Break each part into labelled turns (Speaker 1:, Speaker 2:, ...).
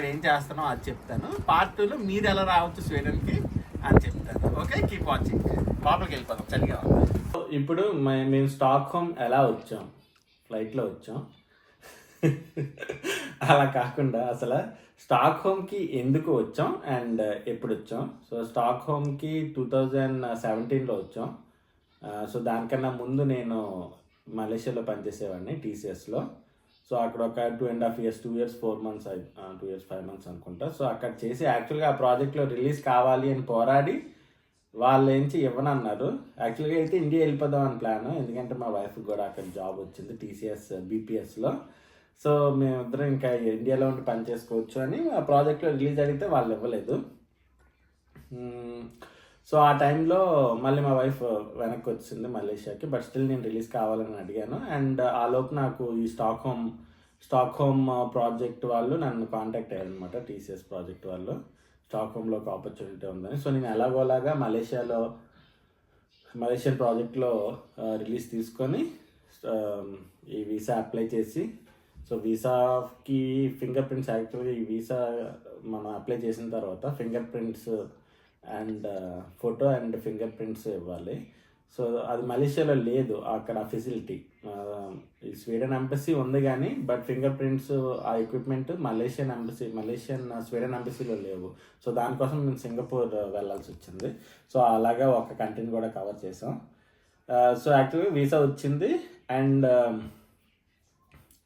Speaker 1: ఇక్కడ ఏం చేస్తున్నాం అది చెప్తాను. పార్ట్ టూలో మీరు ఎలా రావచ్చు స్వీడన్కి అని చెప్తాను. ఓకే కీప్ వాచింగ్ లోపలికి వెళ్ళిపోదాం. చలిగా ఇప్పుడు మే- మేము స్టాక్ హోమ్ ఎలా వచ్చాం? ఫ్లైట్లో వచ్చాం. అలా కాకుండా అసలు స్టాక్ హోమ్కి ఎందుకు వచ్చాం అండ్ ఎప్పుడు వచ్చాం? సో స్టాక్ హోమ్కి టూ థౌజండ్ సెవెంటీన్లో వచ్చాం. సో దానికన్నా ముందు నేను మలేషియాలో పనిచేసేవాడిని టీసీఎస్లో. సో అక్కడ ఒక two and half years two years four months two years five months అనుకుంటా. సో అక్కడ చేసి యాక్చువల్గా ఆ ప్రాజెక్ట్లో రిలీజ్ కావాలి అని పోరాడి వాళ్ళు ఏంచి ఇవ్వనన్నారు యాక్చువల్గా అయితే ఇండియా వెళ్ళిపోదాం అని ప్లాన్. ఎందుకంటే మా వైఫ్ కూడా అక్కడ జాబ్ వచ్చింది టీసీఎస్ బీపీఎస్లో. సో మేమిద్దరం ఇంకా ఇండియాలో ఉండి పని చేసుకోవచ్చు అని ఆ ప్రాజెక్ట్లో రిలీజ్ అడిగితే వాళ్ళు ఇవ్వలేదు. సో ఆ టైంలో మళ్ళీ మా వైఫ్ వెనక్కి వచ్చింది మలేషియాకి బట్ స్టిల్ నేను రిలీజ్ కావాలని అడిగాను. అండ్ ఆ లోపు నాకు ఈ Stockholm Stockholm project వాళ్ళు నన్ను కాంటాక్ట్ అయ్యారు అనమాట టీసీఎస్ ప్రాజెక్ట్ వాళ్ళు. స్టాక్ హోమ్లో ఒక ఆపర్చునిటీ ఉందని. సో నేను ఎలాగోలాగా మలేషియాలో మలేషియన్ ప్రాజెక్ట్లో రిలీజ్ తీసుకొని ఈ వీసా అప్లై చేసి సో వీసాకి ఫింగర్ ప్రింట్స్ యాక్చువల్గా ఈ వీసా మనం అప్లై చేసిన తర్వాత fingerprints and photo and fingerprints ఇవ్వాలి. సో అది మలేషియాలో లేదు అక్కడ ఫెసిలిటీ. స్వీడన్ ఎంబసీ ఉంది కానీ బట్ ఫింగర్ ప్రింట్స్ ఆ equipment Malaysian embassy Malaysian Sweden ఎంబసీలో లేవు. సో దానికోసం మేము సింగపూర్ వెళ్ళాల్సి వచ్చింది. సో అలాగా ఒక కంట్రీని కూడా కవర్ చేసాం. సో యాక్చువల్గా వీసా వచ్చింది అండ్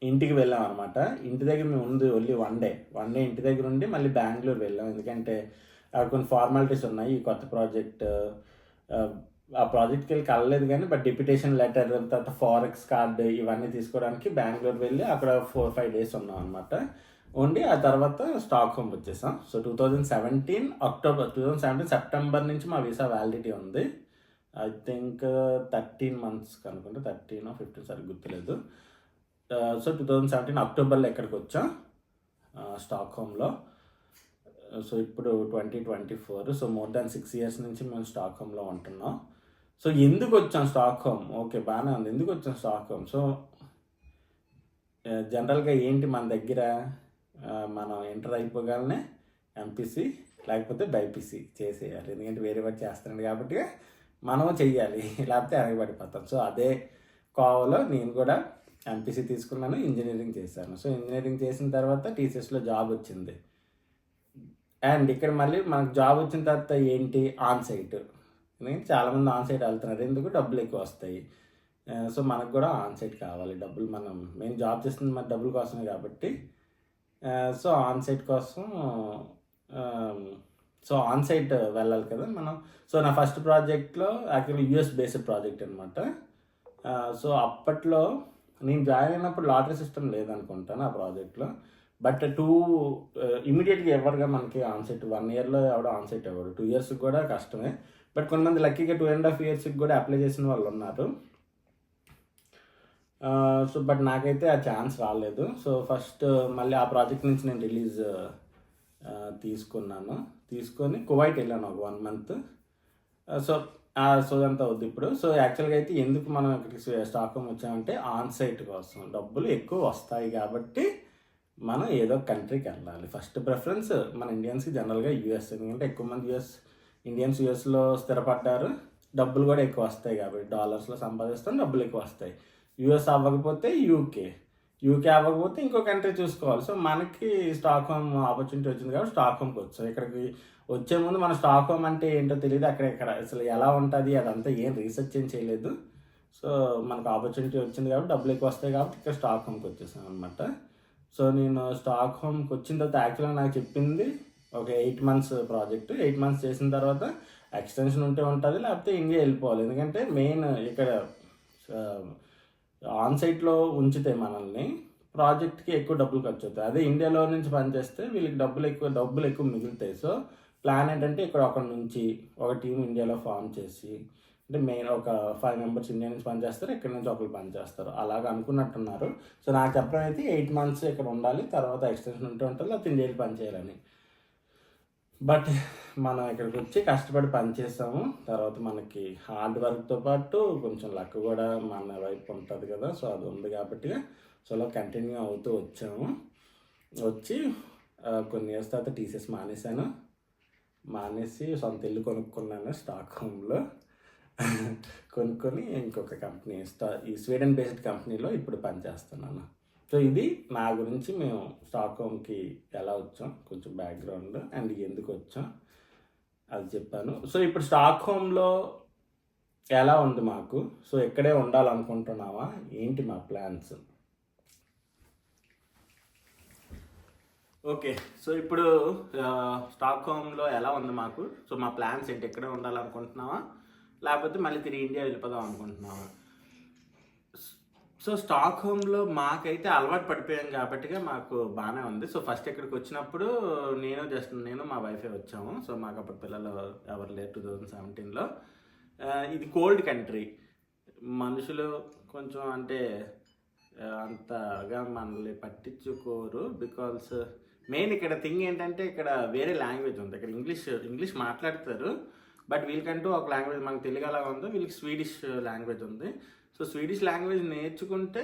Speaker 1: ఇంటికి వెళ్ళాం అనమాట ఇంటి దగ్గర మేము ఉంది only one day. One day ఇంటి దగ్గర ఉండి మళ్ళీ బెంగళూరు వెళ్ళాం. ఎందుకంటే అక్కడ కొన్ని ఫార్మాలిటీస్ ఉన్నాయి ఈ కొత్త ప్రాజెక్ట్ ఆ ప్రాజెక్ట్కి వెళ్ళి కలలేదు కానీ బట్ డిప్యుటేషన్ లెటర్ తర్వాత ఫారెక్స్ కార్డు ఇవన్నీ తీసుకోవడానికి బెంగళూరు వెళ్ళి అక్కడ ఫోర్ ఫైవ్ డేస్ ఉన్నాం అనమాట ఉండి ఆ తర్వాత స్టాక్ హోమ్ వచ్చేసాం. So two thousand seventeen October two thousand seventeen September నుంచి మా వీసా వ్యాలిడిటీ ఉంది. ఐ థింక్ థర్టీన్ మంత్స్ అనుకుంటే థర్టీన్ ఫిఫ్టీన్ సరే గుర్తులేదు. సో టూ థౌజండ్ సెవెంటీన్ అక్టోబర్లో ఎక్కడికి వచ్చాం? Uh, స్టాక్ హోమ్లో సో ఇప్పుడు twenty twenty four so more than six years నుంచి మేము స్టాక్ హోమ్లో ఉంటున్నాం. సో ఎందుకు వచ్చాం స్టాక్ హోమ్ ఓకే బాగానే ఉంది. ఎందుకు వచ్చాం స్టాక్ హోమ్ సో జనరల్గా ఏంటి మన దగ్గర? మనం ఎంటర్ అయిపోగానే ఎంపీసీ లేకపోతే బైపీసీ చేసేయాలి. ఎందుకంటే వేరే వాడు చేస్తున్నాడు కాబట్టి మనం చెయ్యాలి. లేకపోతే అరగబడిపోతాం సో అదే కోవలో నేను కూడా ఎంపీసీ తీసుకున్నాను ఇంజనీరింగ్ చేశాను. సో ఇంజనీరింగ్ చేసిన తర్వాత టీసీఎస్లో జాబ్ వచ్చింది. అండ్ ఇక్కడ మళ్ళీ మనకు జాబ్ వచ్చిన తర్వాత ఏంటి? On site. ఎందుకంటే చాలామంది ఆన్ సైట్ వెళ్తున్నారు. ఎందుకు? డబ్బులు ఎక్కువ వస్తాయి. సో మనకు కూడా ఆన్ సైట్ కావాలి. డబ్బులు మనం మేము జాబ్ చేస్తుంది మన డబ్బుల కోసమే కాబట్టి. సో ఆన్ సైట్ కోసం సో ఆన్ సైట్ వెళ్ళాలి కదా మనం. సో నా ఫస్ట్ ప్రాజెక్ట్లో యాక్చువల్లీ యూఎస్ బేస్డ్ ప్రాజెక్ట్ అనమాట సో అప్పట్లో నేను జాయిన్ అయినప్పుడు లాటరీ సిస్టమ్ లేదనుకుంటాను ఆ ప్రాజెక్ట్లో. బట్ టూ ఇమీడియట్గా ఎవరుగా మనకి ఆన్సెట్ వన్ ఇయర్లో ఎవడ ఆన్సెట్ ఎవరు టూ ఇయర్స్కి కూడా కష్టమే. బట్ కొంతమంది లక్కీగా టూ అండ్ హాఫ్ ఇయర్స్కి కూడా అప్లై చేసిన వాళ్ళు ఉన్నారు. సో బట్ నాకైతే ఆ ఛాన్స్ రాలేదు. సో ఫస్ట్ మళ్ళీ ఆ ప్రాజెక్ట్ నుంచి నేను రిలీజ్ తీసుకున్నాను. తీసుకొని కువైట్ వెళ్ళాను ఒక వన్ మంత్. సో సో అంతా అవుద్ది ఇప్పుడు. సో యాక్చువల్గా అయితే ఎందుకు మనం ఇక్కడికి స్టాక్ వచ్చామంటే ఆన్ సైట్ కోసం. డబ్బులు ఎక్కువ వస్తాయి కాబట్టి మనం ఏదో కంట్రీకి వెళ్ళాలి. ఫస్ట్ ప్రిఫరెన్స్ మన ఇండియన్స్కి జనరల్గా యూఎస్ ఎందుకంటే ఎక్కువ మంది యూఎస్ ఇండియన్స్ యూఎస్లో స్థిరపడ్డారు. డబ్బులు కూడా ఎక్కువ వస్తాయి కాబట్టి డాలర్స్లో సంపాదిస్తాం డబ్బులు ఎక్కువ వస్తాయి. యూఎస్ అవ్వకపోతే యూకే యూకే అవ్వకపోతే ఇంకో కంట్రీ చూసుకోవాలి. సో మనకి స్టాక్ హోమ్ ఆపర్చునిటీ వచ్చింది కాబట్టి స్టాక్ హోమ్కి వచ్చాం. ఇక్కడికి వచ్చే ముందు మన స్టాక్ హోమ్ అంటే ఏంటో తెలియదు. అక్కడ ఇక్కడ అసలు ఎలా ఉంటుంది అదంతా ఏం రీసెర్చ్ ఏం చేయలేదు. సో మనకు ఆపర్చునిటీ వచ్చింది కాబట్టి డబ్బులు ఎక్కువ వస్తాయి కాబట్టి ఇక్కడ స్టాక్ హోమ్కి వచ్చేసాం అనమాట సో నేను స్టాక్ హోమ్కి వచ్చిన తర్వాత యాక్చువల్గా నాకు చెప్పింది ఒక eight months project. Eight months చేసిన తర్వాత ఎక్స్టెన్షన్ ఉంటే ఉంటుంది లేకపోతే ఇండియా వెళ్ళిపోవాలి. ఎందుకంటే మెయిన్ ఇక్కడ ఆన్ సైట్లో ఉంచితే మనల్ని ప్రాజెక్ట్కి ఎక్కువ డబ్బులు ఖర్చు అవుతాయి అదే ఇండియాలో నుంచి పనిచేస్తే వీళ్ళకి డబ్బులు ఎక్కువ డబ్బులు ఎక్కువ మిగులుతాయి. సో ప్లాన్ ఏంటంటే ఇక్కడ ఒక నుంచి ఒక టీం ఇండియాలో ఫామ్ చేసి అంటే మెయిన్ ఒక ఫైవ్ మెంబర్స్ ఇండియా నుంచి పనిచేస్తారు ఇక్కడ నుంచి ఒకరు పనిచేస్తారు. అలాగ అనుకున్నట్టున్నారు. సో నాకు చెప్పడం అయితే ఎయిట్ మంత్స్ ఇక్కడ ఉండాలి తర్వాత ఎక్స్టెన్షన్ ఉంటే ఉంటుంది లేకపోతే ఇండియాలో పని చేయాలని బట్ మనం ఇక్కడికి వచ్చి కష్టపడి పనిచేస్తాము తర్వాత మనకి హార్డ్ వర్క్తో పాటు కొంచెం లక్ కూడా మన వైపు ఉంటుంది కదా. సో అది ఉంది కాబట్టి సో అలా కంటిన్యూ అవుతూ వచ్చాము. వచ్చి కొన్ని ఇయర్స్ తర్వాత టీసీఎస్ మానేశాను. మానేసి సొంత ఇల్లు కొనుక్కున్నాను స్టాక్ హోమ్లో కొనుక్కొని ఇంకొక కంపెనీ స్టా ఈ స్వీడన్ బేస్డ్ కంపెనీలో ఇప్పుడు పనిచేస్తున్నాను. సో ఇది నా గురించి మేము స్టాక్ హోమ్కి ఎలా వచ్చాం కొంచెం బ్యాక్గ్రౌండ్ అండ్ ఎందుకు వచ్చాం అది చెప్పాను. సో ఇప్పుడు స్టాక్ హోమ్లో ఎలా ఉంది మాకు? సో ఇక్కడే ఉండాలనుకుంటున్నావా? ఏంటి మా ప్లాన్స్ ఓకే. సో ఇప్పుడు స్టాక్ హోమ్లో ఎలా ఉంది మాకు? సో మా ప్లాన్స్ ఏంటి? ఇక్కడే ఉండాలనుకుంటున్నావా? లేకపోతే మళ్ళీ తిరిగి ఇండియా వెళ్ళిపోదాం అనుకుంటున్నాము. సో స్టాక్ హోమ్లో మాకైతే అలవాటు పడిపోయాం కాబట్టి మాకు బాగానే ఉంది. సో ఫస్ట్ ఇక్కడికి వచ్చినప్పుడు నేను జస్ట్ నేను మా వైఫే వచ్చాము. సో మాకు అప్పుడు పిల్లలు ఎవరు లేరు టూ థౌజండ్ సెవెంటీన్లో ఇది కోల్డ్ కంట్రీ. మనుషులు కొంచెం అంటే అంతగా మనల్ని పట్టించుకోరు బికాస్ మెయిన్ ఇక్కడ థింగ్ ఏంటంటే ఇక్కడ వేరే లాంగ్వేజ్ ఉంది. ఇక్కడ ఇంగ్లీష్ ఇంగ్లీష్ మాట్లాడతారు. బట్ వీళ్ళకంటూ ఒక లాంగ్వేజ్ మనకు తెలుగు అలా ఉందో వీళ్ళకి స్వీడిష్ లాంగ్వేజ్ ఉంది. సో స్వీడిష్ లాంగ్వేజ్ నేర్చుకుంటే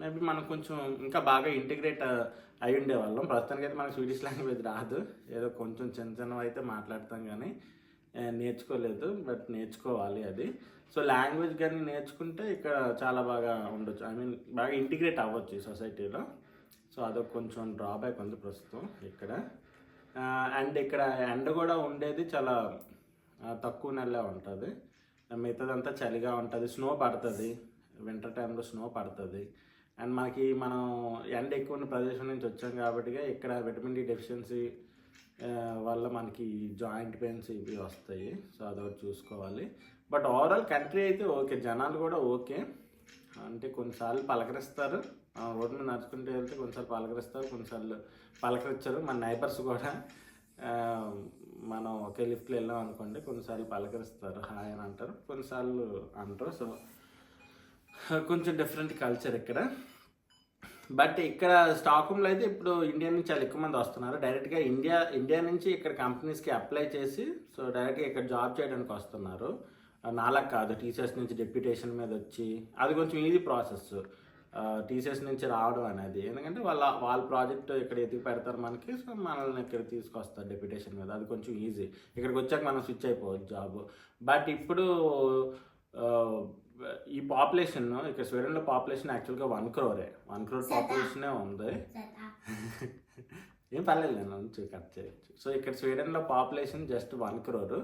Speaker 1: మేబీ మనం కొంచెం ఇంకా బాగా ఇంటిగ్రేట్ అయి ఉండేవాళ్ళం. ప్రస్తుతానికి అయితే మనకు స్వీడిష్ లాంగ్వేజ్ రాదు. ఏదో కొంచెం చిన్న చిన్నవి అయితే మాట్లాడతాం కానీ నేర్చుకోలేదు. బట్ నేర్చుకోవాలి అది. సో లాంగ్వేజ్ కానీ నేర్చుకుంటే ఇక్కడ చాలా బాగా ఉండొచ్చు. ఐ మీన్ బాగా ఇంటిగ్రేట్ అవ్వచ్చు ఈ సొసైటీలో. సో అదొక కొంచెం డ్రాబ్యాక్ ఉంది ప్రస్తుతం ఇక్కడ. అండ్ ఇక్కడ ఎండ కూడా ఉండేది చాలా తక్కువ నెలలో ఉంటుంది. మిగతాదంతా చలిగా ఉంటుంది. స్నో పడుతుంది. వింటర్ టైంలో స్నో పడుతుంది. అండ్ మనకి మనం ఎండ ఎక్కువ ఉన్న ప్రదేశం నుంచి వచ్చాం కాబట్టి ఇక్కడ విటమిన్ డి డెఫిషియన్సీ వల్ల మనకి జాయింట్ పెయిన్స్ ఇవి వస్తాయి. సో అదొకటి చూసుకోవాలి. బట్ ఓవరాల్ కంట్రీ అయితే ఓకే. జనాలు కూడా ఓకే. అంటే కొన్నిసార్లు పలకరిస్తారు. రోడ్డు మీద నడుచుకుంటూ వెళ్తే కొన్నిసార్లు పలకరిస్తారు. కొన్నిసార్లు పలకరించరు. మన నైబర్స్ కూడా. మనం ఒకే లిఫ్ట్లో వెళ్ళాం అనుకోండి కొన్నిసార్లు పలకరిస్తారు. హాయ్ అని అంటారు కొన్నిసార్లు అంటారు. సో కొంచెం డిఫరెంట్ కల్చర్ ఇక్కడ. బట్ ఇక్కడ స్టాక్హోమ్లో అయితే ఇప్పుడు ఇండియా నుంచి చాలా ఎక్కువ మంది వస్తున్నారు. డైరెక్ట్గా ఇండియా ఇండియా నుంచి ఇక్కడ కంపెనీస్కి అప్లై చేసి సో డైరెక్ట్గా ఇక్కడ జాబ్ చేయడానికి వస్తున్నారు. నాలా కాదు టీచర్స్ నుంచి డెప్యుటేషన్ మీద వచ్చి అది కొంచెం ఈజీ ప్రాసెస్ టీచర్స్ నుంచి రావడం అనేది. ఎందుకంటే వాళ్ళ వాళ్ళ ప్రాజెక్ట్ ఇక్కడ ఎతికి పెడతారు మనకి సో మనల్ని ఇక్కడ తీసుకొస్తారు డెప్యుటేషన్ మీద. అది కొంచెం ఈజీ. ఇక్కడికి వచ్చాక మనం స్విచ్ అయిపోవచ్చు జాబ్. బట్ ఇప్పుడు ఈ పాపులేషన్ ఇక్కడ స్వీడన్లో పాపులేషన్ యాక్చువల్గా వన్ క్రోరే. వన్ క్రోర్ పాపులేషనే ఉంది. ఏం పర్లేదు నేను కట్ చేయొచ్చు. సో ఇక్కడ స్వీడన్లో పాపులేషన్ జస్ట్ వన్ క్రోర్.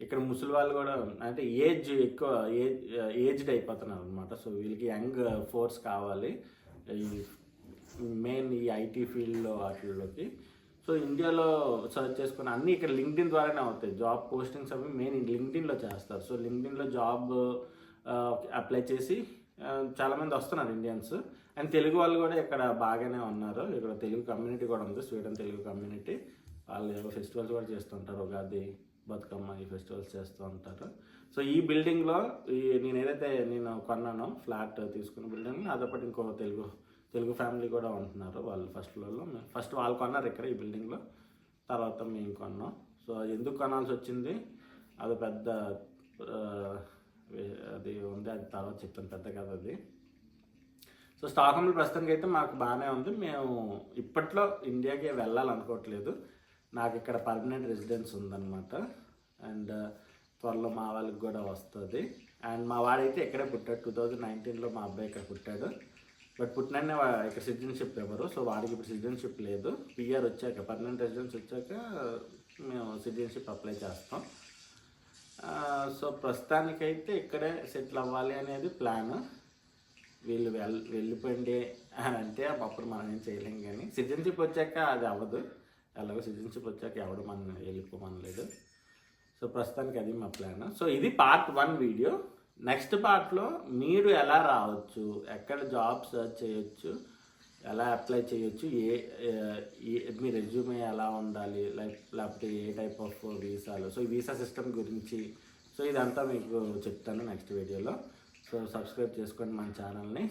Speaker 1: ఇక్కడ ముసలి వాళ్ళు కూడా అంటే ఏజ్ ఎక్కువ ఏజ్ ఏజ్డ్ అయిపోతున్నారు అనమాట సో వీళ్ళకి యంగ్ ఫోర్స్ కావాలి. ఈ మెయిన్ ఈ ఐటీ ఫీల్డ్లో వాటిల్లోకి సో ఇండియాలో సర్చ్ చేసుకుని అన్నీ ఇక్కడ లింక్డ్ఇన్ ద్వారానే అవుతాయి. జాబ్ పోస్టింగ్స్ అవి మెయిన్ లింక్డ్ఇన్లో చేస్తారు. సో లింక్డ్ఇన్లో జాబ్ అప్లై చేసి చాలామంది వస్తున్నారు ఇండియన్స్. అండ్ తెలుగు వాళ్ళు కూడా ఇక్కడ బాగానే ఉన్నారు. ఇక్కడ తెలుగు కమ్యూనిటీ కూడా ఉంది. Sweden Telugu community. వాళ్ళు ఏదో ఫెస్టివల్స్ కూడా చేస్తుంటారు. ఉగాది బతుకమ్మ ఈ ఫెస్టివల్స్ చేస్తూ ఉంటారు. సో ఈ బిల్డింగ్లో ఈ నేను ఏదైతే నేను కొన్నానో ఫ్లాట్ తీసుకున్న బిల్డింగ్ అదొకటి ఇంకో తెలుగు తెలుగు ఫ్యామిలీ కూడా ఉంటున్నారు వాళ్ళు ఫస్ట్ ఫ్లోర్లో. ఫస్ట్ వాళ్ళు కొన్నారు ఇక్కడ ఈ బిల్డింగ్లో తర్వాత మేము కొన్నాం. సో ఎందుకు కొనాల్సి వచ్చింది? అది పెద్ద అది ఉంది అది తర్వాత చెప్తాను పెద్ద కథ అది. సో స్టాక్హోమ్లో ప్రస్తుతానికి అయితే మాకు బాగానే ఉంది. మేము ఇప్పట్లో ఇండియాకి వెళ్ళాలనుకోవట్లేదు. నాకు ఇక్కడ పర్మనెంట్ రెసిడెన్స్ ఉందన్నమాట. అండ్ uh, త్వరలో మా వాళ్ళకి కూడా వస్తుంది. అండ్ మా వాడైతే ఇక్కడే పుట్టాడు. టూ థౌజండ్ నైన్టీన్లో మా అబ్బాయి ఇక్కడ పుట్టాడు. బట్ పుట్టిననే ఇక్కడ సిటిజన్షిప్ ఎవరు? సో వాడికి ఇప్పుడు సిటిజన్షిప్ లేదు. పిఆర్ వచ్చాక పర్మనెంట్ రెసిడెన్స్ వచ్చాక మేము సిటిజన్షిప్ అప్లై చేస్తాం. సో ప్రస్తుతానికైతే ఇక్కడే సెటిల్ అవ్వాలి అనేది ప్లాన్. వీళ్ళు వెల్ వెళ్ళిపోయింది అంటే అప్పుడు మనం ఏం చేయలేం కానీ సిటిజన్షిప్ వచ్చాక అది అవ్వదు. ఎలాగో సిటిజన్షిప్ వచ్చాక ఎవడు మన వెళ్ళిపోమనలేదు సో ప్రస్తుతానికి అది మా ప్లాన్. సో ఇది పార్ట్ వన్ వీడియో నెక్స్ట్ పార్ట్లో మీరు ఎలా రావచ్చు ఎక్కడ జాబ్ సెర్చ్ చేయొచ్చు ఎలా అప్లై చేయొచ్చు ఏ ఏ- మీ రెజ్యూమే ఎలా ఉండాలి లైక్ లేకపోతే ఏ టైప్ ఆఫ్ వీసాలు సో ఈ వీసా సిస్టమ్ గురించి సో ఇదంతా మీకు చెప్తాను నెక్స్ట్ వీడియోలో సో సబ్స్క్రైబ్ చేసుకోండి మన ఛానల్ని